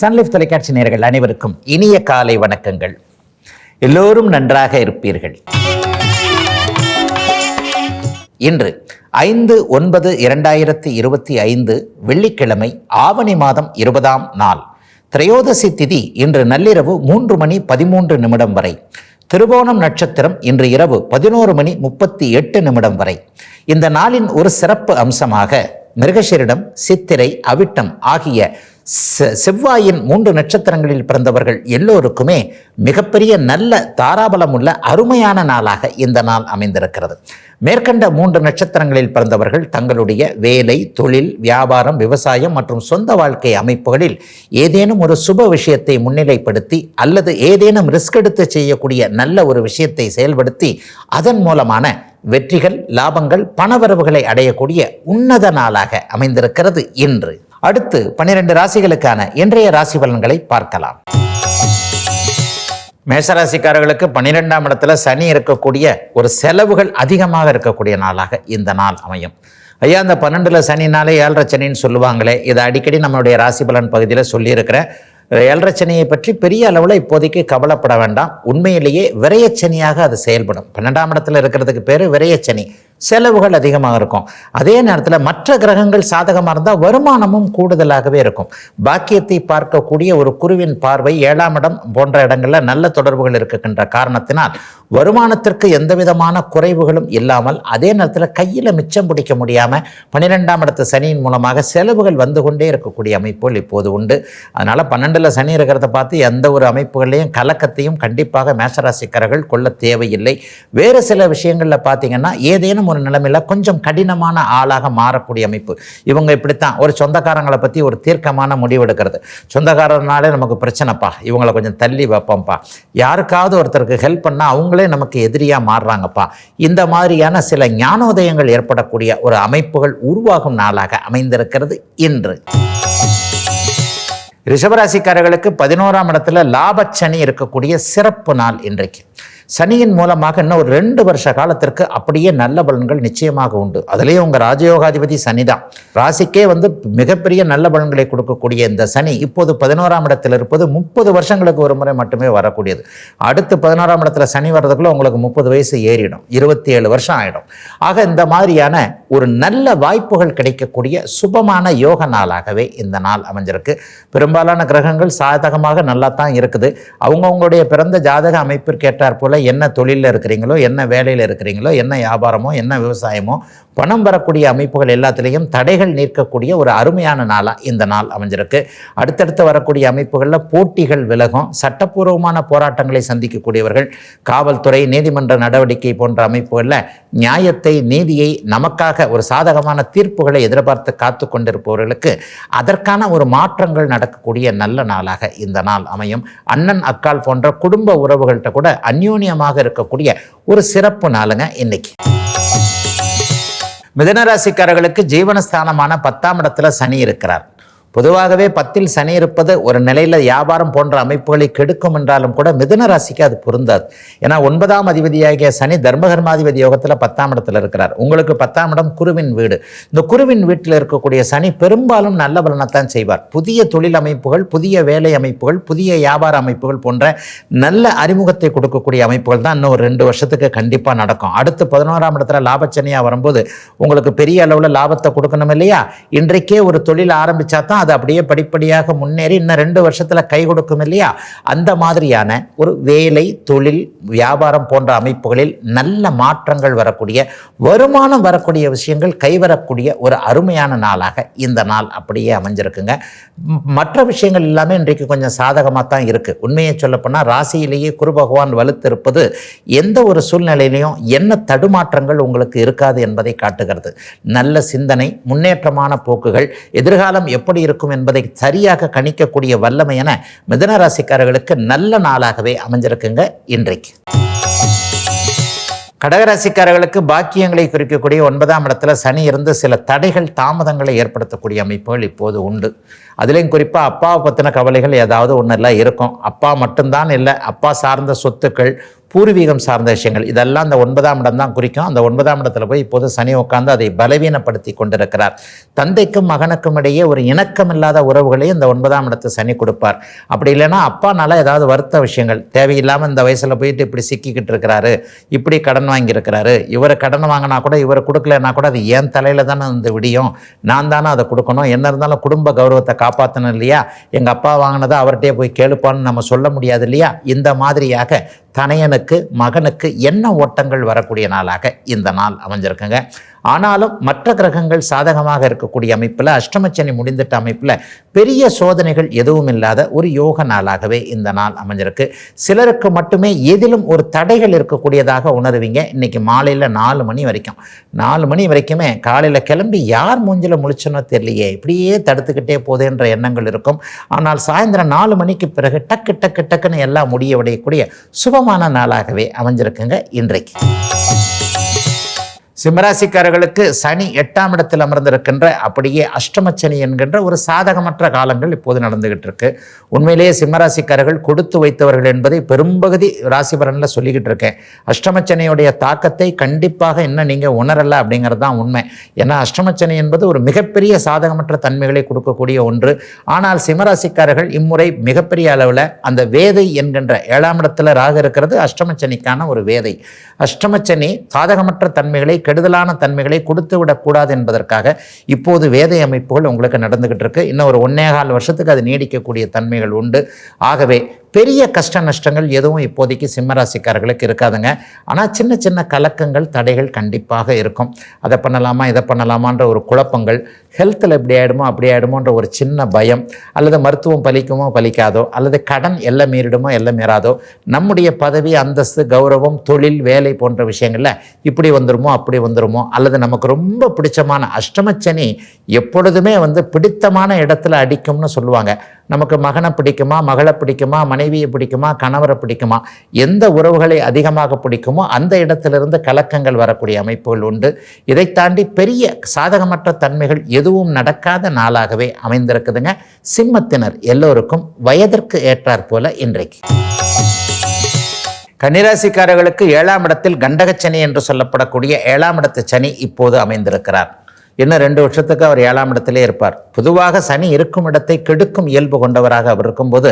Sun Life தொலைக்காட்சி நேர்கள் அனைவருக்கும் இனிய காலை வணக்கங்கள். எல்லோரும் நன்றாக இருப்பீர்கள். இன்று ஐந்து ஒன்பது இரண்டாயிரத்தி இருபத்தி ஐந்து வெள்ளிக்கிழமை ஆவணி மாதம் இருபதாம் நாள். திரையோதசி திதி இன்று நள்ளிரவு மூன்று மணி பதிமூன்று நிமிடம் வரை. திருவோணம் நட்சத்திரம் இன்று இரவு பதினோரு மணி முப்பத்தி எட்டு நிமிடம் வரை. இந்த நாளின் ஒரு சிறப்பு அம்சமாக மிருகஷிரிடம் சித்திரை அவிட்டம் ஆகிய செவ்வாயின் மூன்று நட்சத்திரங்களில் பிறந்தவர்கள் எல்லோருக்குமே மிகப்பெரிய நல்ல தாராபலம் உள்ள அருமையான நாளாக இந்த நாள் அமைந்திருக்கிறது. மேற்கண்ட மூன்று நட்சத்திரங்களில் பிறந்தவர்கள் தங்களுடைய வேலை தொழில் வியாபாரம் விவசாயம் மற்றும் சொந்த வாழ்க்கை அமைப்புகளில் ஏதேனும் ஒரு சுப விஷயத்தை முன்னிலைப்படுத்தி அல்லது ஏதேனும் ரிஸ்க் எடுத்து செய்யக்கூடிய நல்ல ஒரு விஷயத்தை செயல்படுத்தி அதன் மூலமான வெற்றிகள் லாபங்கள் பணவரவுகளை அடையக்கூடிய உன்னத நாளாக அமைந்திருக்கிறது இன்று. அடுத்து பன்னிரண்டு ராசிகளுக்கான இன்றைய ராசி பலன்களை பார்க்கலாம். மேசராசிக்காரர்களுக்கு பன்னிரெண்டாம் இடத்துல சனி இருக்கக்கூடிய ஒரு செலவுகள் அதிகமாக இருக்கக்கூடிய நாளாக இந்த நாள் அமையும். ஐயா அந்த பன்னெண்டில் சனினாலே ஏழரை சனின்னு சொல்லுவாங்களே இதை அடிக்கடி நம்மளுடைய ராசி பலன் பகுதியில் சொல்லியிருக்கிறேன். ஏழரை சனியை பற்றி பெரிய அளவில் இப்போதைக்கு கவலைப்பட வேண்டாம். உண்மையிலேயே விரயச்சனியாக அது செயல்படும். பன்னெண்டாம் இடத்துல இருக்கிறதுக்கு பேர் விரையச்சனி செலவுகள் அதிகமாக இருக்கும். அதே நேரத்தில் மற்ற கிரகங்கள் சாதகமாக இருந்தால் வருமானமும் கூடுதலாகவே இருக்கும். பாக்கியத்தை பார்க்கக்கூடிய ஒரு குருவின் பார்வை ஏழாம் இடம் போன்ற இடங்களில் நல்ல தொடர்புகள் இருக்கின்ற காரணத்தினால் வருமானத்திற்கு எந்த விதமான குறைவுகளும் இல்லாமல் அதே நேரத்தில் கையில் மிச்சம் பிடிக்க முடியாமல் பன்னிரெண்டாம் இடத்து சனியின் மூலமாக செலவுகள் வந்து கொண்டே இருக்கக்கூடிய அமைப்புகள் இப்போது உண்டு. அதனால் பன்னெண்டில் சனி இருக்கிறத பார்த்து எந்த ஒரு அமைப்புகளையும் கலக்கத்தையும் கண்டிப்பாக மேசராசிக்காரர்கள் கொள்ள தேவையில்லை. வேறு சில விஷயங்களில் பார்த்தீங்கன்னா ஏதேனும் ஒரு நிலைமையில் கொஞ்சம் கடினமான ஆளாக மாறக்கூடிய அமைப்பு. இவங்க இப்படித்தான். ஒரு சொந்தக்காரங்களை பற்றி ஒரு தீர்க்கமான முடிவு எடுக்கிறது. சொந்தக்காரர்னாலே நமக்கு பிரச்சனைப்பா. இவங்களை கொஞ்சம் தள்ளி வைப்போம்ப்பா. யாருக்காவது ஒருத்தருக்கு ஹெல்ப் பண்ணால் அவங்களே நமக்கு எதிரியாக மாறுறாங்கப்பா. இந்த மாதிரியான சில ஞானோதயங்கள் ஏற்படக்கூடிய ஒரு அமைப்புகள் உருவாகும் நாளாக அமைந்திருக்கிறது இன்று. ரிஷபராசிக்காரர்களுக்கு பதினோராம் இடத்துல லாபச்சனி இருக்கக்கூடிய சிறப்பு நாள் இன்றைக்கு. சனியின் மூலமாக இன்னும் ஒரு ரெண்டு வருஷ காலத்திற்கு அப்படியே நல்ல பலன்கள் நிச்சயமாக உண்டு. அதுலேயும் உங்கள் ராஜயோகாதிபதி சனி தான் ராசிக்கே வந்து மிகப்பெரிய நல்ல பலன்களை கொடுக்கக்கூடிய இந்த சனி இப்போது பதினோராம் இடத்தில் இருப்பது முப்பது வருஷங்களுக்கு ஒரு முறை மட்டுமே வரக்கூடியது. அடுத்து பதினோராம் இடத்துல சனி வர்றதுக்குள்ளே உங்களுக்கு முப்பது வயசு ஏறிடும். இருபத்தி ஏழு வருஷம் ஆகிடும் ஆக இந்த மாதிரியான ஒரு நல்ல வாய்ப்புகள் கிடைக்கக்கூடிய சுபமான யோக நாளாகவே இந்த நாள் அமைஞ்சிருக்கு. பெரும்பாலான கிரகங்கள் சாதகமாக நல்லா தான் இருக்குது. அவங்கவுங்களுடைய பிறந்த ஜாதக அமைப்பிற்கு போல் என்ன தொழிலில் இருக்கிறீங்களோ என்ன வேலையில் இருக்கிறீங்களோ என்ன வியாபாரமோ என்ன விவசாயமோ பணம் வரக்கூடிய அமைப்புகள் எல்லாத்துலேயும் தடைகள் நிற்கக்கூடிய ஒரு அருமையான நாளாக இந்த நாள் அமைஞ்சிருக்கு. அடுத்தடுத்து வரக்கூடிய அமைப்புகளில் போட்டிகள் விலகும். சட்டப்பூர்வமான போராட்டங்களை சந்திக்கக்கூடியவர்கள் காவல்துறை நீதிமன்ற நடவடிக்கை போன்ற அமைப்புகளில் நியாயத்தை நீதியை நமக்காக ஒரு சாதகமான தீர்ப்புகளை எதிர்பார்த்து காத்து கொண்டிருப்பவர்களுக்கு அதற்கான ஒரு மாற்றங்கள் நடக்கக்கூடிய நல்ல நாளாக இந்த நாள் அமையும். அண்ணன் அக்கால் போன்ற குடும்ப உறவுகள்கிட்ட கூட அந்யோன்யமாக இருக்கக்கூடிய ஒரு சிறப்பு நாளுங்க இன்னைக்கு. மிதனராசிக்காரர்களுக்கு ஜீவனஸ்தானமான பத்தாம் இடத்துல சனி இருக்கிறார். பொதுவாகவே பத்தில் சனி இருப்பது ஒரு நிலையில் வியாபாரம் போன்ற அமைப்புகளை கெடுக்கும் என்றாலும் கூட மிதுன ராசிக்கு அது பொருந்தாது. ஏன்னா ஒன்பதாம் அதிபதியாகிய சனி தர்மகர்மாதிபதி யோகத்தில் பத்தாம் இடத்துல இருக்கிறார். உங்களுக்கு பத்தாம் இடம் குருவின் வீடு. இந்த குருவின் வீட்டில் இருக்கக்கூடிய சனி பெரும்பாலும் நல்ல பலனைத்தான் செய்வார். புதிய தொழில் அமைப்புகள் புதிய வேலை அமைப்புகள் புதிய வியாபார அமைப்புகள் போன்ற நல்ல அறிமுகத்தை கொடுக்கக்கூடிய அமைப்புகள் தான் இன்னும் ஒரு ரெண்டு வருஷத்துக்கு கண்டிப்பாக நடக்கும். அடுத்து பதினோராம் இடத்துல லாபச்சனியாக வரும்போது உங்களுக்கு பெரிய அளவில் லாபத்தை கொடுக்கணும் இல்லையா? இன்றைக்கே ஒரு தொழில் ஆரம்பிச்சா தான் அது அப்படியே படிப்படியாக முன்னேறி இன்னும் ரெண்டு வருஷத்தில் கை கொடுக்கும் இல்லையா? அந்த மாதிரியான ஒரு வேலை தொழில் வியாபாரம் போன்ற அமைப்புகளில் நல்ல மாற்றங்கள் வரக்கூடிய வருமானம் வரக்கூடிய விஷயங்கள் கைவரக்கூடிய ஒரு அருமையான நாளாக இந்த நாள் அப்படியே அமைஞ்சிருக்குங்க. மற்ற விஷயங்கள் எல்லாமே இன்றைக்கு கொஞ்சம் சாதகமாக தான் இருக்குது உண்மையை சொல்லப்போனால் ராசியிலேயே குரு பகவான் வலுத்திருப்பது எந்த ஒரு சூழ்நிலையிலையும் என்ன தடுமாற்றங்கள் உங்களுக்கு இருக்காது என்பதை காட்டுகிறது. நல்ல சிந்தனை முன்னேற்றமான போக்குகள் எதிர்காலம் எப்படி இருக்கும் என்பதை சரியாக கணிக்கக்கூடிய வல்லமை என மிதன ராசிக்காரர்களுக்கு நல்ல நாளாகவே அமைஞ்சிருக்குங்க இன்றைக்கு. கடகராசிக்காரர்களுக்கு பாக்கியங்களை குறிக்கக்கூடிய ஒன்பதாம் இடத்துல சனி இருந்து சில தடைகள் தாமதங்களை ஏற்படுத்தக்கூடிய அமைப்புகள் இப்போது உண்டு. அதுலேயும் குறிப்பாக அப்பாவை பற்றின கவலைகள் ஏதாவது ஒன்று இல்லை இருக்கும். அப்பா மட்டும்தான் இல்லை அப்பா சார்ந்த சொத்துக்கள் பூர்வீகம் சார்ந்த விஷயங்கள் இதெல்லாம் அந்த ஒன்பதாம் இடம் தான் குறிக்கும். அந்த ஒன்பதாம் இடத்துல போய் இப்போது சனி உட்கார்ந்து அதை பலவீனப்படுத்தி கொண்டிருக்கிறார். தந்தைக்கும் மகனுக்கும் இடையே ஒரு இணக்கமில்லாத உறவுகளையும் இந்த ஒன்பதாம் இடத்து சனி கொடுப்பார். அப்படி இல்லைன்னா அப்பானால ஏதாவது வருத்த விஷயங்கள் தேவையில்லாமல் இந்த வயசில் போயிட்டு இப்படி சிக்கிக்கிட்டு இருக்கிறாரு இப்படி கடன் வாங்கியிருக்கிறாரு. இவர் கடன் வாங்கினா கூட இவர் கொடுக்கலன்னா கூட அது என் தலையில் தானே வந்து விடியும். நான் தானே அதை கொடுக்கணும். என்ன இருந்தாலும் குடும்ப கௌரவத்தை காப்பாற்றணும் இல்லையா? எங்கள் அப்பா வாங்கினதை அவர்கிட்டயே போய் கேளுப்பான்னு நம்ம சொல்ல முடியாது இல்லையா? இந்த மாதிரியாக தனையனுக்கு மகனுக்கு என்ன ஓட்டங்கள் வரக்கூடிய நாளாக இந்த நாள் அமைஞ்சிருக்குங்க. ஆனாலும் மற்ற கிரகங்கள் சாதகமாக இருக்கக்கூடிய அமைப்பில் அஷ்டமச்சனி முடிந்துட்ட அமைப்பில் பெரிய சோதனைகள் எதுவும் இல்லாத ஒரு யோக நாளாகவே இந்த நாள் அமைஞ்சிருக்கு. சிலருக்கு மட்டுமே எதிலும் ஒரு தடைகள் இருக்கக்கூடியதாக உணர்வீங்க. இன்னைக்கு மாலையில் நாலு மணி வரைக்கும். நாலு மணி வரைக்குமே காலையில் கிளம்பி யார் மூஞ்சில் முழிச்சனோ தெரியலையே. இப்படியே தடுத்துக்கிட்டே போதேன்ற எண்ணங்கள் இருக்கும். ஆனால் சாயந்தரம் நாலு மணிக்கு பிறகு டக்கு டக்கு டக்குன்னு எல்லாம் முடிய விடையக்கூடிய சுபமான நாளாகவே அமைஞ்சிருக்குங்க இன்றைக்கு. சிம்மராசிக்காரர்களுக்கு சனி எட்டாம் இடத்தில் அமர்ந்திருக்கின்ற அப்படியே அஷ்டமச்சனி என்கின்ற ஒரு சாதகமற்ற காலங்கள் இப்போது நடந்துகிட்டு இருக்கு. உண்மையிலேயே சிம்மராசிக்காரர்கள் கொடுத்து வைத்தவர்கள் என்பதை பெரும்பகுதி ராசிபரனில் சொல்லிக்கிட்டு இருக்கேன். அஷ்டமச்சனையுடைய தாக்கத்தை கண்டிப்பாக இன்னும் நீங்கள் உணரலை அப்படிங்கிறது தான் உண்மை. ஏன்னா அஷ்டமச்சனி என்பது ஒரு மிகப்பெரிய சாதகமற்ற தன்மைகளை கொடுக்கக்கூடிய ஒன்று. ஆனால் சிம்மராசிக்காரர்கள் இம்முறை மிகப்பெரிய அளவில் அந்த வேதை என்கின்ற ஏழாம் இடத்துல ராக இருக்கிறது அஷ்டமச்சனிக்கான ஒரு வேதை. அஷ்டமச்சனி சாதகமற்ற தன்மைகளை கெடுதலான தன்மைகளை கொடுத்து விடக்கூடாது என்பதற்காக இப்போது வேதை அமைப்புகள் உங்களுக்கு நடந்துகிட்டு இருக்கு. இன்னும் ஒரு ஒன்னே கால் வருஷத்துக்கு அது நீடிக்கக்கூடிய தன்மைகள் உண்டு. ஆகவே பெரிய கஷ்ட நஷ்டங்கள் எதுவும் இப்போதைக்கு சிம்மராசிக்காரர்களுக்கு இருக்காதுங்க. ஆனால் சின்ன சின்ன கலக்கங்கள் தடைகள் கண்டிப்பாக இருக்கும். அதை பண்ணலாமா இதை பண்ணலாமான்ற ஒரு குழப்பங்கள் ஹெல்த்தில் இப்படி ஆகிடுமோ அப்படி ஆகிடுமோன்ற ஒரு சின்ன பயம் அல்லது மருத்துவம் பலிக்குமோ பலிக்காதோ அல்லது கடன் எல்லாம் மீறிடுமோ எல்லாம் மீறாதோ நம்முடைய பதவி அந்தஸ்து கௌரவம் தொழில் வேலை போன்ற விஷயங்களில் இப்படி வந்துருமோ அப்படி வந்துருமோ அல்லது நமக்கு ரொம்ப பிடிச்சமான அஷ்டமச்சனி எப்பொழுதுமே வந்து பிடித்தமான இடத்துல அடிக்கும்னு சொல்லுவாங்க. நமக்கு மகனை பிடிக்குமா மகளை பிடிக்குமா மனைவியை பிடிக்குமா கணவரை பிடிக்குமா எந்த உறவுகளை அதிகமாக பிடிக்குமோ அந்த இடத்திலிருந்து கலக்கங்கள் வரக்கூடிய அமைப்புகள் உண்டு. இதை தாண்டி பெரிய சாதகமற்ற தன்மைகள் எதுவும் நடக்காத நாளாகவே அமைந்திருக்குதுங்க. சிம்மத்தினர் எல்லோருக்கும் வயதிற்கு ஏற்றாற் போல இன்றைக்கு. கன்னிராசிக்காரர்களுக்கு ஏழாம் இடத்தில் கண்டகச்சனி என்று சொல்லப்படக்கூடிய ஏழாம் இடத்து சனி இப்போது அமைந்திருக்கிறார். இன்னும் ரெண்டு வருஷத்துக்கு அவர் ஏழாம் இடத்திலே இருப்பார். பொதுவாக சனி இருக்கும் இடத்தை கெடுக்கும் இயல்பு கொண்டவராக அவர் இருக்கும்போது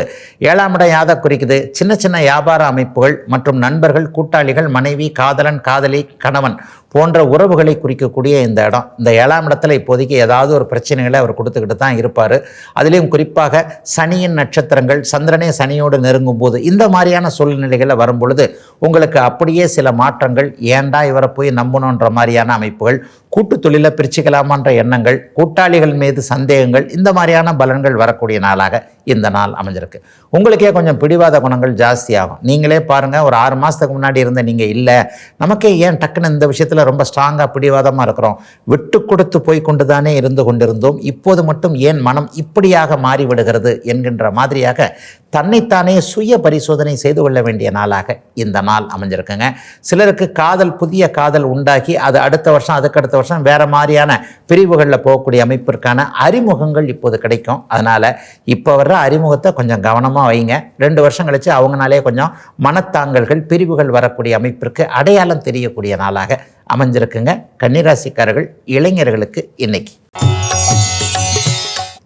ஏழாம் இடம் யாதை குறிக்குது? சின்ன சின்ன வியாபார அமைப்புகள் மற்றும் நண்பர்கள் கூட்டாளிகள் மனைவி காதலன் காதலி கணவன் போன்ற உறவுகளை குறிக்கக்கூடிய இந்த இடம். இந்த ஏழாம் இடத்துல இப்போதைக்கு ஏதாவது ஒரு பிரச்சனைகளை அவர் கொடுத்துக்கிட்டு தான் இருப்பார். அதுலேயும் குறிப்பாக சனியின் நட்சத்திரங்கள் சந்திரனே சனியோடு நெருங்கும் போது இந்த மாதிரியான சூழ்நிலைகளில் வரும்பொழுது உங்களுக்கு அப்படியே சில மாற்றங்கள் ஏண்டா இவரை போய் நம்பணுன்ற மாதிரியான அமைப்புகள் கூட்டு தொழிலை பிரிச்சுக்கலாமான்ற எண்ணங்கள் கூட்டாளிகள் மீது சந்தேகங்கள் இந்த மாதிரியான பலன்கள் வரக்கூடிய நாளாக இந்த நாள் அமைஞ்சிருக்கு. உங்களுக்கே கொஞ்சம் பிடிவாத குணங்கள் ஜாஸ்தியாகும். நீங்களே பாருங்கள் ஒரு ஆறு மாதத்துக்கு முன்னாடி இருந்த நீங்கள் இல்லை. நமக்கே ஏன் டக்குன்னு இந்த விஷயத்தில் ரொம்ப ஸ்ட்ராங்காக பிடிவாதமாக இருக்கிறோம்? விட்டு கொடுத்து போய் கொண்டு தானே இருந்து கொண்டிருந்தோம். இப்போது மட்டும் ஏன் மனம் இப்படியாக மாறிவிடுகிறது என்கின்ற மாதிரியாக தன்னைத்தானே சுய பரிசோதனை செய்து கொள்ள வேண்டிய நாளாக இந்த நாள் அமைஞ்சிருக்குங்க. சிலருக்கு காதல் புதிய காதல் உண்டாகி அது அடுத்த வருஷம் அதுக்கடுத்த வருஷம் வேறு மாதிரியான பிரிவுகளில் போகக்கூடிய அமைப்பிற்கான அறிமுகங்கள் இப்போது கிடைக்கும். அதனால் இப்போ வர்ற அறிமுகத்தை கொஞ்சம் கவனமாக வைங்க. ரெண்டு வருஷம் கழித்து அவங்கனாலே கொஞ்சம் மனத்தாங்கல்கள் பிரிவுகள் வரக்கூடிய அமைப்பிற்கு அடையாளம் தெரியக்கூடிய நாளாக அமைஞ்சிருக்குங்க. கன்னிராசிக்காரர்கள் இளைஞர்களுக்கு இன்னைக்கு.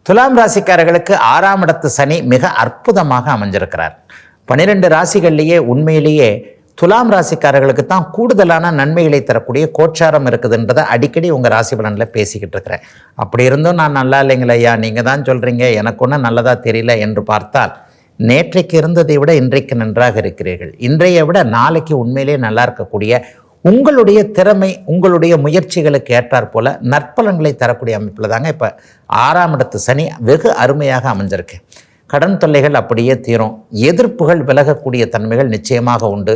துலாம் ராசிக்காரர்களுக்கு ஆறாம் இடத்து சனி மிக அற்புதமாக அமைஞ்சிருக்கிறார். பன்னிரெண்டு ராசிகள்லேயே உண்மையிலேயே துலாம் ராசிக்காரர்களுக்கு தான் கூடுதலான நன்மைகளை தரக்கூடிய கோச்சாரம் இருக்குதுன்றதை அடிக்கடி உங்கள் ராசி பலனில் பேசிக்கிட்டு இருக்கிறேன். அப்படி இருந்தும் நான் நல்லா இல்லைங்களா ஐயா நீங்கள் தான் சொல்கிறீங்க எனக்கு ஒன்றும் நல்லதாக தெரியல என்று பார்த்தால் நேற்றைக்கு இருந்ததை விட இன்றைக்கு நன்றாக இருக்கிறீர்கள். இன்றைய விட நாளைக்கு உண்மையிலே நல்லா இருக்கக்கூடிய உங்களுடைய திறமை உங்களுடைய முயற்சிகளுக்கு ஏற்றாற் போல நற்பலன்களை தரக்கூடிய அமைப்பில் தாங்க இப்போ ஆறாம் இடத்து சனி வெகு அருமையாக அமைஞ்சிருக்கு. கடன் தொல்லைகள் அப்படியே தீரும். எதிர்ப்புகள் விலகக்கூடிய தன்மைகள் நிச்சயமாக உண்டு.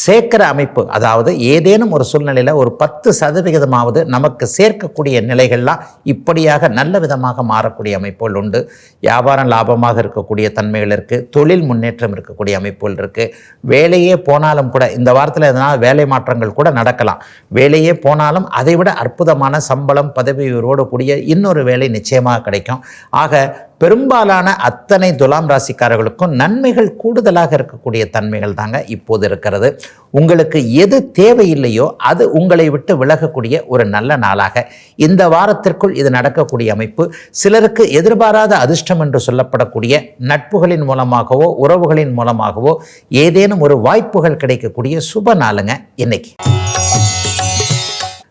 சேர்க்கிற அமைப்பு அதாவது ஏதேனும் ஒரு சூழ்நிலையில் ஒரு பத்து சதவிகிதமாவது நமக்கு சேர்க்கக்கூடிய நிலைகள்லாம் இப்படியாக நல்ல விதமாக மாறக்கூடிய அமைப்புகள் உண்டு. வியாபாரம் லாபமாக இருக்கக்கூடிய தன்மைகள் இருக்குது தொழில் முன்னேற்றம் இருக்கக்கூடிய அமைப்புகள் இருக்குது வேலையே போனாலும் கூட இந்த வாரத்தில் எதனால் வேலை மாற்றங்கள் கூட நடக்கலாம். வேலையே போனாலும் அதைவிட அற்புதமான சம்பளம் பதவி உயர்வோடு கூடிய இன்னொரு வேலை நிச்சயமாக கிடைக்கும். ஆக பெரும்பாலான அத்தனை துலாம் ராசிக்காரர்களுக்கும் நன்மைகள் கூடுதலாக இருக்கக்கூடிய தன்மைகள் தாங்க இப்போது இருக்கிறது. உங்களுக்கு எது தேவையில்லையோ அது உங்களை விட்டு விலகக்கூடிய ஒரு நல்ல நாளாக இந்த வாரத்திற்குள் இது நடக்கக்கூடிய அமைப்பு. சிலருக்கு எதிர்பாராத அதிர்ஷ்டம் என்று சொல்லப்படக்கூடிய நட்புகளின் மூலமாகவோ உறவுகளின் மூலமாகவோ ஏதேனும் ஒரு வாய்ப்புகள் கிடைக்கக்கூடிய சுப நாளுங்க இன்னைக்கு.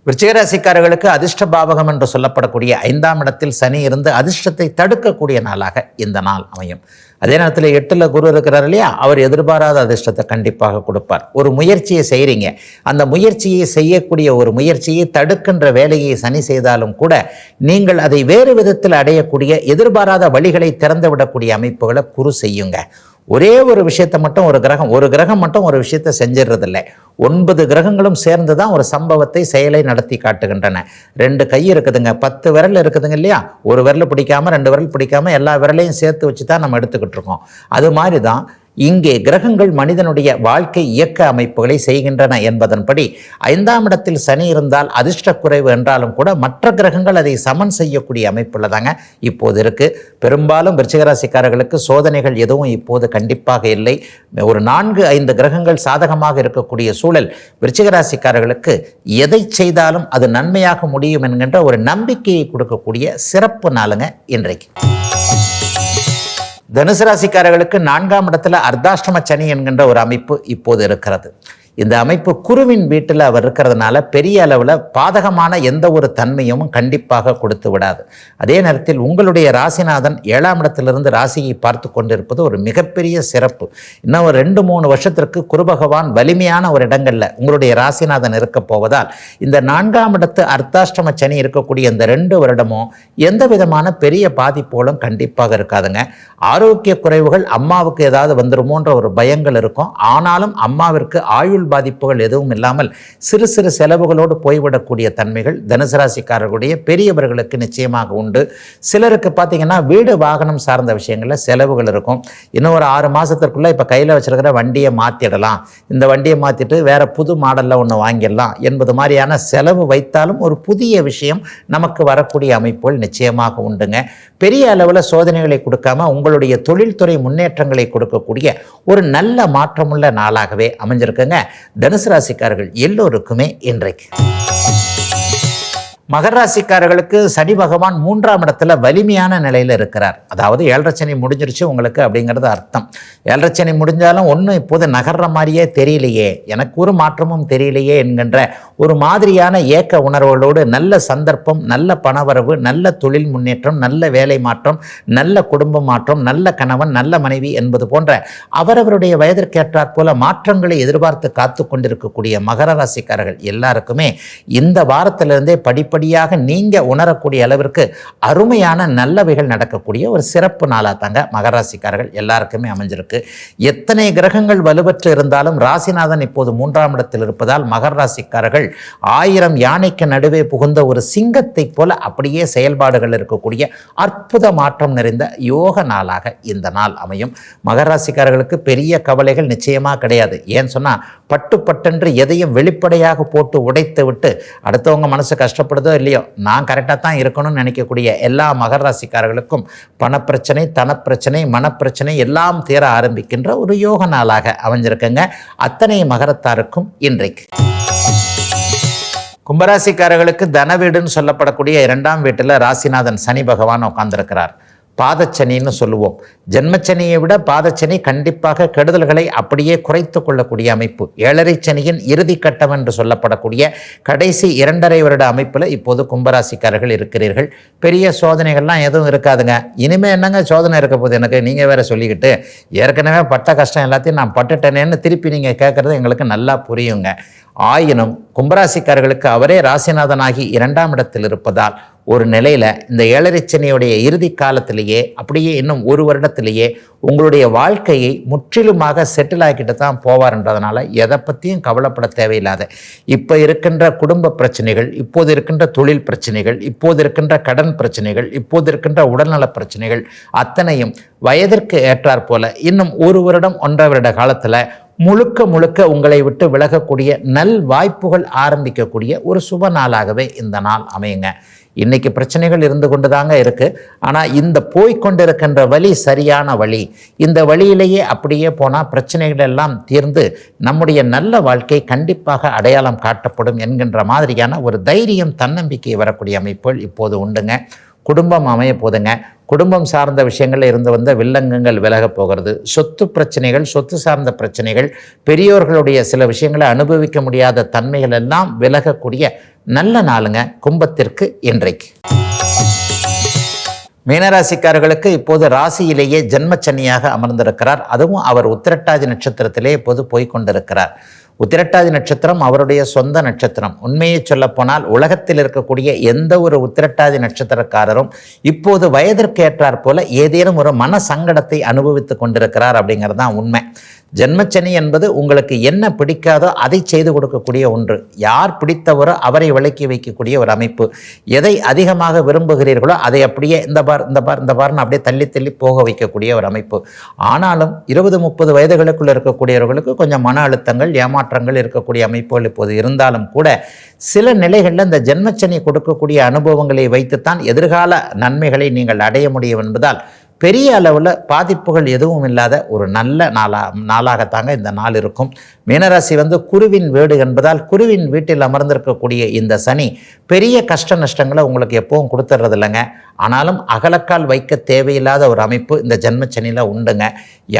விருச்சிகராசிக்காரர்களுக்கு அதிர்ஷ்ட பாவகம் என்று சொல்லப்படக்கூடிய ஐந்தாம் இடத்தில் சனி இருந்து அதிர்ஷ்டத்தை தடுக்கக்கூடிய நாளாக இந்த நாள் அமையும். அதே நேரத்தில் எட்டில் குரு இருக்கிறார் இல்லையா? அவர் எதிர்பாராத அதிர்ஷ்டத்தை கண்டிப்பாக கொடுப்பார். ஒரு முயற்சியை செய்கிறீங்க அந்த முயற்சியை செய்யக்கூடிய ஒரு முயற்சியை தடுக்கின்ற வேலையை சனி செய்தாலும் கூட நீங்கள் அதை வேறு விதத்தில் அடையக்கூடிய எதிர்பாராத வழிகளை திறந்து விடக்கூடிய அமைப்புகளை குரு செய்யுங்க. ஒரே ஒரு விஷயத்தை மட்டும் ஒரு கிரகம் ஒரு கிரகம் மட்டும் ஒரு விஷயத்தை செஞ்சிடுறதில்ல. ஒன்பது கிரகங்களும் சேர்ந்து தான் ஒரு சம்பவத்தை செயலை நடத்தி காட்டுகின்றன. ரெண்டு கை இருக்குதுங்க. பத்து விரல் இருக்குதுங்க இல்லையா? ஒரு விரல் பிடிக்காம ரெண்டு விரல் பிடிக்காம எல்லா விரலையும் சேர்த்து வச்சு தான் நம்ம எடுத்துக்கிட்டு இருக்கோம். அது மாதிரி தான் இங்கே கிரகங்கள் மனிதனுடைய வாழ்க்கை இயக்க அமைப்புகளை செய்கின்றன என்பதன்படி ஐந்தாம் இடத்தில் சனி இருந்தால் அதிர்ஷ்ட குறைவு என்றாலும் கூட மற்ற கிரகங்கள் அதை சமன் செய்யக்கூடிய அமைப்புல தாங்க இப்போது இருக்கு. பெரும்பாலும் விருச்சிகராசிக்காரர்களுக்கு சோதனைகள் எதுவும் இப்போது கண்டிப்பாக இல்லை. ஒரு நான்கு ஐந்து கிரகங்கள் சாதகமாக இருக்கக்கூடிய சூழல் விருச்சிகராசிக்காரர்களுக்கு எதை செய்தாலும் அது நன்மையாக முடியும் என்கின்ற ஒரு நம்பிக்கையை கொடுக்கக்கூடிய சிறப்பு நாளுங்க இன்றைக்கு. தனுசு ராசிக்காரர்களுக்கு நான்காம் இடத்துல அர்த்தாஷ்டம சனி என்கின்ற ஒரு அமைப்பு இப்போது இருக்கிறது. இந்த அமைப்பு குருவின் வீட்டில் அவர் இருக்கிறதுனால பெரிய அளவில் பாதகமான எந்த ஒரு தன்மையும் கண்டிப்பாக கொடுத்து விடாது. அதே நேரத்தில் உங்களுடைய ராசிநாதன் ஏழாம் இடத்திலிருந்து ராசியை பார்த்து கொண்டிருப்பது ஒரு மிகப்பெரிய சிறப்பு. இன்னும் ஒரு ரெண்டு மூணு வருஷத்திற்கு குரு பகவான் வலிமையான ஒரு இடங்களில் உங்களுடைய ராசிநாதன் இருக்க போவதால் இந்த நான்காம் இடத்து அர்த்தாஷ்டம சனி இருக்கக்கூடிய இந்த ரெண்டு வருடமும் எந்த விதமான பெரிய பாதிப்புகளும் கண்டிப்பாக இருக்காதுங்க. ஆரோக்கிய குறைவுகள் அம்மாவுக்கு ஏதாவது வந்துருமோன்ற ஒரு பயங்கள் இருக்கும். ஆனாலும் அம்மாவிற்கு ஆயுள் பாதிப்புகள் எதுவும் இல்லாமல் சிறு சிறு செலவுகளோடு போய்விடக்கூடிய தன்மைகள் தனுசு ராசிக்காரர்களுடைய பெரியவர்களுக்கு நிச்சயமாக உண்டு. சிலருக்கு பார்த்தீங்கன்னா வீடு வாகனம் சார்ந்த விஷயங்களில் செலவுகள் இருக்கும். இன்னும் ஒரு ஆறு மாதத்திற்குள்ளே இப்போ கையில் வச்சிருக்கிற வண்டியை மாற்றிடலாம் இந்த வண்டியை மாற்றிட்டு வேற புது மாடலில் ஒன்று வாங்கிடலாம் என்பது மாதிரியான செலவு வைத்தாலும் ஒரு புதிய விஷயம் நமக்கு வரக்கூடிய அமைப்புகள் நிச்சயமாக உண்டுங்க. பெரிய அளவில் சோதனைகளை கொடுக்காம உங்களுடைய தொழில்துறை முன்னேற்றங்களை கொடுக்கக்கூடிய ஒரு நல்ல மாற்றமுள்ள நாளாகவே அமைஞ்சிருக்குங்க. தனுசு ராசிக்காரர்கள் எல்லோருக்குமே இன்றைக்கு. மகர ராசிக்காரர்களுக்கு சனி பகவான் மூன்றாம் இடத்துல வலிமையான நிலையில் இருக்கிறார். அதாவது ஏழரச்சனை முடிஞ்சிருச்சு உங்களுக்கு அப்படிங்கிறது அர்த்தம். ஏழரச்சனை முடிஞ்சாலும் ஒன்றும் இப்போது நகர்ற மாதிரியே தெரியலையே. எனக்கு ஒரு மாற்றமும் தெரியலையே என்கின்ற ஒரு மாதிரியான ஏக்க உணர்வுகளோடு நல்ல சந்தர்ப்பம் நல்ல பணவரவு நல்ல தொழில் முன்னேற்றம் நல்ல வேலை மாற்றம் நல்ல குடும்ப மாற்றம் நல்ல கணவன் நல்ல மனைவி என்பது போன்ற அவரவருடைய வயதிற்கேற்றாற் போல மாற்றங்களை எதிர்பார்த்து காத்து கொண்டிருக்கக்கூடிய மகர ராசிக்காரர்கள் எல்லாருக்குமே இந்த வாரத்திலிருந்தே படிப்படியாக நீங்கள் உணரக்கூடிய அளவிற்கு அருமையான நல்லவைகள் நடக்கக்கூடிய ஒரு சிறப்பு நாளாக தாங்க மகராசிக்காரர்கள் எல்லாருக்குமே அமைஞ்சிருக்கு. எத்தனை கிரகங்கள் வலுவற்று இருந்தாலும் ராசிநாதன் இப்போது மூன்றாம் இடத்தில் இருப்பதால் மகர ராசிக்காரர்கள் ஆயிரம் யானைக்கு நடுவே புகுந்த ஒரு சிங்கத்தைப் போல அப்படியே செயல்பாடுகள் இருக்கக்கூடிய அற்புத மாற்றம் நிறைந்த யோக நாளாக இந்த நாள் அமையும். மகராசிக்காரர்களுக்கு பெரிய கவலைகள் நிச்சயமாக கிடையாது. ஏன்னு சொன்னால் பட்டு பட்டென்று எதையும் வெளிப்படையாக போட்டு உடைத்து விட்டு அடுத்தவங்க மனசு கஷ்டப்படுதோ இல்லையோ நான் கரெக்டாக தான் இருக்கணும்னு நினைக்கக்கூடிய எல்லா மகர ராசிக்காரர்களுக்கும் பணப்பிரச்சனை தனப்பிரச்சனை மனப்பிரச்சனை எல்லாம் தீர ஆரம்பிக்கின்ற ஒரு யோக நாளாக அமைஞ்சிருக்குங்க. அத்தனை மகரத்தாருக்கும் இன்றைக்கு. கும்பராசிக்காரர்களுக்கு தன வீடுன்னு சொல்லப்படக்கூடிய இரண்டாம் வீட்டில் ராசிநாதன் சனி பகவான் உட்கார்ந்துருக்கிறார். பாதச்சனின்னு சொல்லுவோம். ஜென்மச்சனியை விட பாதச்சனி கண்டிப்பாக கெடுதல்களை அப்படியே குறைத்து கொள்ளக்கூடிய அமைப்பு. ஏழரை சனியின் இறுதி கட்டம் என்று சொல்லப்படக்கூடிய கடைசி இரண்டரை வருட அமைப்பில் இப்போது கும்பராசிக்காரர்கள் இருக்கிறீர்கள். பெரிய சோதனைகள்லாம் எதுவும் இருக்காதுங்க. இனிமேல் என்னங்க சோதனை இருக்க போகுது எனக்கு? நீங்கள் வேற சொல்லிக்கிட்டு ஏற்கனவே பட்ட கஷ்டம் எல்லாத்தையும் நான் பட்டுட்டேனேன்னு திருப்பி நீங்கள் கேட்குறது எங்களுக்கு நல்லா புரியுங்க. ஆயினும் கும்பராசிக்காரர்களுக்கு அவரே ராசிநாதனாகி இரண்டாம் இடத்தில் இருப்பதால் ஒரு நிலையில் இந்த ஏழரைச்சனியுடைய இறுதி காலத்திலேயே அப்படியே இன்னும் ஒரு வருடத்திலேயே உங்களுடைய வாழ்க்கையை முற்றிலுமாக செட்டில் ஆக்கிட்டு தான் போவார்ன்றதுனால எதை பற்றியும் கவலைப்பட தேவையில்லாத. இப்போ இருக்கின்ற குடும்ப பிரச்சனைகள் இப்போது இருக்கின்ற தொழில் பிரச்சனைகள் இப்போது இருக்கின்ற கடன் பிரச்சனைகள் இப்போது இருக்கின்ற உடல்நல பிரச்சனைகள் அத்தனையும் வயதிற்கு ஏற்றாற் போல இன்னும் ஒரு வருடம் ஒன்றரை வருட காலத்தில் முழுக்க முழுக்க உங்களை விட்டு விலகக்கூடிய நல் வாய்ப்புகள் ஆரம்பிக்கக்கூடிய ஒரு சுப நாளாகவே இந்த நாள் அமையுங்க. இன்னைக்கு பிரச்சனைகள் இருந்து கொண்டு தாங்க இருக்கு. ஆனால் இந்த போய்கொண்டிருக்கின்ற வழி சரியான வழி இந்த வழியிலேயே அப்படியே போனால் பிரச்சனைகள் எல்லாம் தீர்ந்து நம்முடைய நல்ல வாழ்க்கை கண்டிப்பாக அடையாளம் காட்டப்படும் என்கின்ற மாதிரியான ஒரு தைரியம் தன்னம்பிக்கை வரக்கூடிய அமைப்புகள் இப்போது உண்டுங்க. குடும்பம் அமைய போதுங்க. குடும்பம் சார்ந்த விஷயங்கள் இருந்து வந்த வில்லங்கங்கள் விலகப் போகிறது. சொத்து பிரச்சனைகள் சொத்து சார்ந்த பிரச்சனைகள் பெரியோர்களுடைய சில விஷயங்களை அனுபவிக்க முடியாத தன்மைகள் எல்லாம் விலகக்கூடிய நல்ல நாளுங்க கும்பத்திற்கு இன்றைக்கு. மீனராசிக்காரர்களுக்கு இப்போது ராசியிலேயே ஜென்மச்சனியாக அமர்ந்திருக்கிறார். அதுவும் அவர் உத்திரட்டாதி நட்சத்திரத்திலே இப்போது போய்கொண்டிருக்கிறார் உத்திரட்டாதி நட்சத்திரம் அவருடைய சொந்த நட்சத்திரம். உண்மையை சொல்லப்போனால் உலகத்தில் இருக்கக்கூடிய எந்த ஒரு உத்திரட்டாதி நட்சத்திரக்காரரும் இப்போது வயதிற்கு ஏற்றாற் போல ஏதேனும் ஒரு மன சங்கடத்தை அனுபவித்து கொண்டிருக்கிறார் அப்படிங்கிறது தான் உண்மை. ஜென்மச்சனி என்பது உங்களுக்கு என்ன பிடிக்காதோ அதை செய்து கொடுக்கக்கூடிய ஒன்று. யார் பிடித்தவரோ அவரை விளக்கி வைக்கக்கூடிய ஒரு அமைப்பு. எதை அதிகமாக விரும்புகிறீர்களோ அதை அப்படியே இந்த பார் இந்த பார் இந்த பார்னு அப்படியே தள்ளி தள்ளி போக வைக்கக்கூடிய ஒரு அமைப்பு. ஆனாலும் இருபது முப்பது வயதுகளுக்குள்ள இருக்கக்கூடியவர்களுக்கு கொஞ்சம் மன அழுத்தங்கள் ஏமாற்றங்கள் இருக்கக்கூடிய அமைப்புகள் இப்போது இருந்தாலும் கூட சில நிலைகளில் இந்த ஜென்மச்சனி கொடுக்கக்கூடிய அனுபவங்களை வைத்துத்தான் எதிர்கால நன்மைகளை நீங்கள் அடைய முடியும் என்பதால் பெரிய அளவில் பாதிப்புகள் எதுவும் இல்லாத ஒரு நல்ல நாளா நாளாகத்தாங்க இந்த நாள் இருக்கும். மீனராசி வந்து குருவின் வீடு என்பதால் குருவின் வீட்டில் அமர்ந்திருக்கக்கூடிய இந்த சனி பெரிய கஷ்ட நஷ்டங்களை உங்களுக்கு எப்பவும் கொடுத்துட்றது இல்லைங்க ஆனாலும் அகலக்கால் வைக்க தேவையில்லாத ஒரு அமைப்பு இந்த ஜென்மச்சனியில் உண்டுங்க.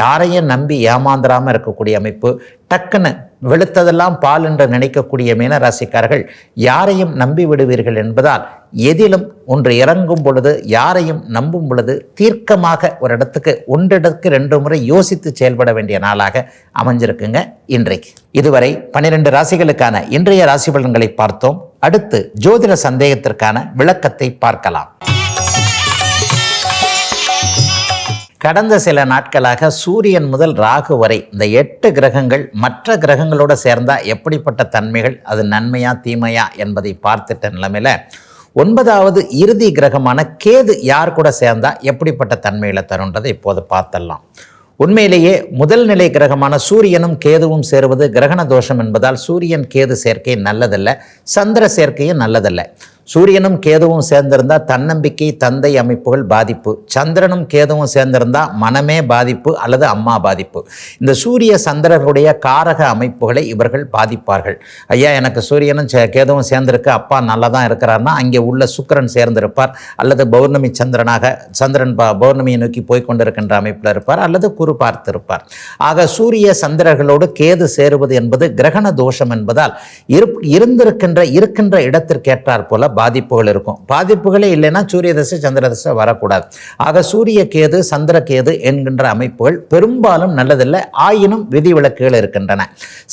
யாரையும் நம்பி ஏமாந்துடாமல் இருக்கக்கூடிய அமைப்பு. டக்குன்னு வெளுத்ததெல்லாம் பால் என்று நினைக்கக்கூடிய மீனராசிக்காரர்கள் யாரையும் நம்பி விடுவீர்கள் என்பதால் எதிலும் ஒன்று இறங்கும் பொழுது யாரையும் நம்பும் பொழுது தீர்க்கமாக ஒரு இடத்துக்கு ஒன்றிடத்துக்கு ரெண்டு முறை யோசித்து செயல்பட வேண்டிய நாளாக அமைஞ்சிருக்குங்க இன்றைக்கு. இதுவரை பன்னிரெண்டு ராசிகளுக்கான இன்றைய ராசி பலன்களை பார்த்தோம். அடுத்து ஜோதிட சந்தேகத்திற்கான விளக்கத்தை பார்க்கலாம். கடந்த சில நாட்களாக சூரியன் முதல் ராகு வரை இந்த எட்டு கிரகங்கள் மற்ற கிரகங்களோடு சேர்ந்தால் எப்படிப்பட்ட தன்மைகள்? அது நன்மையா தீமையா என்பதை பார்த்துட்ட நிலைமையில் ஒன்பதாவது இறுதி கிரகமான கேது யார் கூட சேர்ந்தால் எப்படிப்பட்ட தன்மைகளை தருன்றதை இப்போது பார்த்தரலாம் உண்மையிலேயே முதல் நிலை கிரகமான சூரியனும் கேதுவும் சேருவது கிரகண தோஷம் என்பதால் சூரியன் கேது சேர்க்கை நல்லதல்ல சந்திர சேர்க்கையும் நல்லதல்ல. சூரியனும் கேதுவும் சேர்ந்திருந்தா தன்னம்பிக்கை தந்தை அமைப்புகள் பாதிப்பு. சந்திரனும் கேதுவும் சேர்ந்திருந்தா மனமே பாதிப்பு அல்லது அம்மா பாதிப்பு. இந்த சூரிய சந்திரர்களுடைய காரக அமைப்புகளை இவர்கள் பாதிப்பார்கள். ஐயா எனக்கு சூரியனும் கேதுவும் சேர்ந்திருக்கு. அப்பா நல்லா தான் இருக்கிறார்னா அங்கே உள்ள சுக்கரன் சேர்ந்திருப்பார். அல்லது பௌர்ணமி சந்திரனாக சந்திரன் பௌர்ணமியை நோக்கி போய்கொண்டிருக்கின்ற அமைப்பில் இருப்பார். அல்லது குறு பார்த்திருப்பார். ஆக சூரிய சந்திரர்களோடு கேது சேருவது என்பது கிரகண தோஷம் என்பதால் இருந்திருக்கின்ற இருக்கின்ற இடத்திற்கேற்றார் போல பாதிப்புகள் இருக்கும். பாதிப்புகளே இல்லைன்னா சூரிய தசை சந்திர தசை வரக்கூடாது. ஆக சூரிய கேது சந்திர கேது என்கின்ற அமைப்புகள் பெரும்பாலும் நல்லதில்லை. ஆயினும் விதிவிலக்குகள் இருக்கின்றன.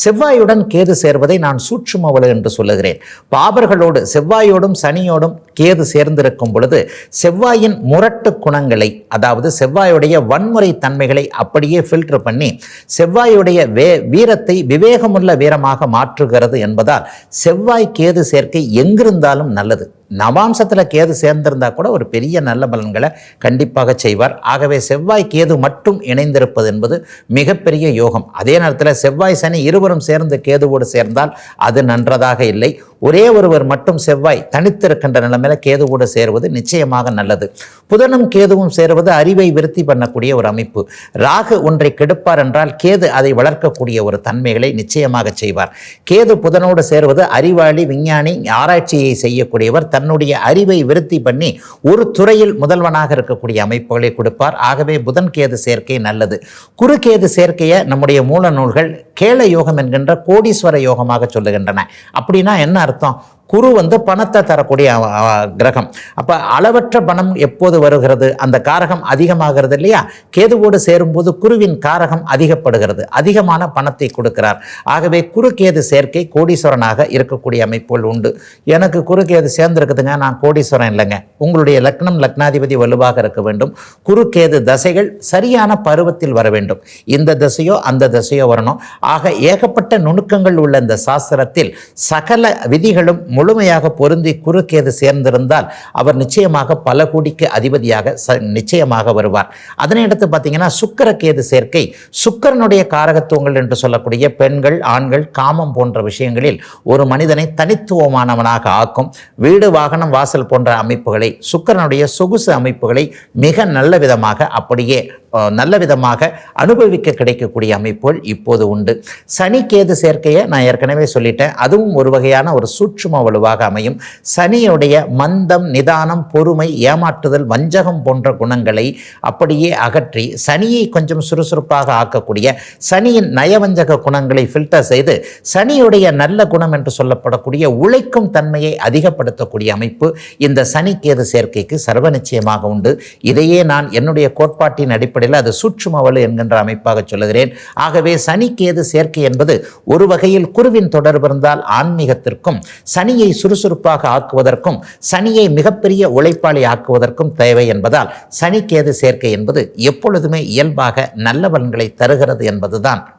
செவ்வாயுடன் கேது சேர்வதை நான் சூட்சுமவளு என்று சொல்லுகிறேன். பாபர்களோடு செவ்வாயோடும் சனியோடும் கேது சேர்ந்திருக்கும் பொழுது செவ்வாயின் முரட்டு குணங்களை அதாவது செவ்வாயுடைய வன்முறை தன்மைகளை அப்படியே ஃபில்டர் பண்ணி செவ்வாயுடைய வே வீரத்தை விவேகமுள்ள வீரமாக மாற்றுகிறது என்பதால் செவ்வாய் கேது சேர்க்கை எங்கிருந்தாலும் நல்ல நல்லது நவாம்சத்தில் கேது சேர்ந்திருந்தால் கூட ஒரு பெரிய நல்ல பலன்களை கண்டிப்பாக செய்வார். ஆகவே செவ்வாய் கேது மட்டும் இணைந்திருப்பது என்பது மிகப்பெரிய யோகம். அதே நேரத்தில் செவ்வாய் சனி இருவரும் சேர்ந்து கேதுவோடு சேர்ந்தால் அது நன்றதாக இல்லை. ஒரே ஒருவர் மட்டும் செவ்வாய் தனித்திருக்கின்ற நிலைமையில கேதுவோடு சேருவது நிச்சயமாக நல்லது. புதனும் கேதுவும் சேருவது அறிவை விருத்தி பண்ணக்கூடிய ஒரு அமைப்பு. ராகு ஒன்றை கெடுப்பார் என்றால் கேது அதை வளர்க்கக்கூடிய ஒரு தன்மைகளை நிச்சயமாக செய்வார். கேது புதனோடு சேருவது அறிவாளி விஞ்ஞானி ஆராய்ச்சியை செய்யக்கூடியவர் தன்னுடைய அறிவை விருத்தி பண்ணி ஒரு துறையில் முதல்வனாக இருக்கக்கூடிய அமைப்புகளை கொடுப்பார். ஆகவே புதன் கேது சேர்க்கை நல்லது. குருகேது சேர்க்கையை நம்முடைய மூல நூல்கள் கேள யோகம் என்கின்ற கோடீஸ்வர யோகமாக சொல்லுகின்றன. அப்படின்னா என்ன அர்த்தம்? குரு வந்து பணத்தை தரக்கூடிய கிரகம். அப்போ அளவற்ற பணம் எப்போது வருகிறது? அந்த காரகம் அதிகமாகிறது இல்லையா? கேதுவோடு சேரும்போது குருவின் காரகம் அதிகப்படுகிறது. அதிகமான பணத்தை கொடுக்கிறார். ஆகவே குரு கேது சேர்க்கை கோடீஸ்வரனாக இருக்கக்கூடிய அமைப்புகள் உண்டு. எனக்கு குரு கேது நான் கோடீஸ்வரன் இல்லைங்க. உங்களுடைய லக்னம் லக்னாதிபதி வலுவாக இருக்க வேண்டும். குரு கேது தசைகள் சரியான பருவத்தில் வர வேண்டும். இந்த தசையோ அந்த தசையோ வரணும். ஆக ஏகப்பட்ட நுணுக்கங்கள் உள்ள இந்த சாஸ்திரத்தில் சகல விதிகளும் முழுமையாக பொருந்தி குறுக்கேது சேர்ந்திருந்தால் அவர் நிச்சயமாக பல கோடிக்கு அதிபதியாக ச நிச்சயமாக வருவார். அதனை அடுத்து பார்த்தீங்கன்னா சுக்கரக்கேது சேர்க்கை சுக்கரனுடைய காரகத்துவங்கள் என்று சொல்லக்கூடிய பெண்கள் ஆண்கள் காமம் போன்ற விஷயங்களில் ஒரு மனிதனை தனித்துவமானவனாக ஆக்கும் வீடு வாகனம் வாசல் போன்ற அமைப்புகளை சுக்கரனுடைய சொகுசு அமைப்புகளை மிக நல்ல விதமாக அப்படியே நல்ல விதமாக அனுபவிக்க கிடைக்கக்கூடிய அமைப்புகள் இப்போது உண்டு. சனி கேது சேர்க்கையை நான் ஏற்கனவே சொல்லிட்டேன். அதுவும் ஒரு வகையான ஒரு சூட்சும வலுவாக அமையும். சனியுடைய மந்தம் நிதானம் பொறுமை ஏமாற்றுதல் வஞ்சகம் போன்ற குணங்களை அப்படியே அகற்றி சனியை கொஞ்சம் சுறுசுறுப்பாக ஆக்கக்கூடிய சனியின் நயவஞ்சக குணங்களை ஃபில்டர் செய்து சனியுடைய நல்ல குணம் என்று சொல்லப்படக்கூடிய உழைக்கும் தன்மையை அதிகப்படுத்தக்கூடிய அமைப்பு இந்த சனி கேது சேர்க்கைக்கு சர்வ நிச்சயமாக உண்டு. இதையே நான் என்னுடைய கோட்பாட்டின் அடிப்படையில் அது சூட்சுமவலு என்கின்ற அமைப்பாக சொல்லுகிறேன். ஆகவே சனி கேது சேர்க்கை என்பது ஒரு வகையில் குருவின் தொடர்பு இருந்தால் ஆன்மீகத்திற்கும் சனியை சுறுசுறுப்பாக ஆக்குவதற்கும் சனியை மிகப்பெரிய உழைப்பாளி ஆக்குவதற்கும் தேவை என்பதால் சனி கேது சேர்க்கை என்பது எப்பொழுதுமே இயல்பாக நல்ல பலன்களை தருகிறது என்பதுதான்.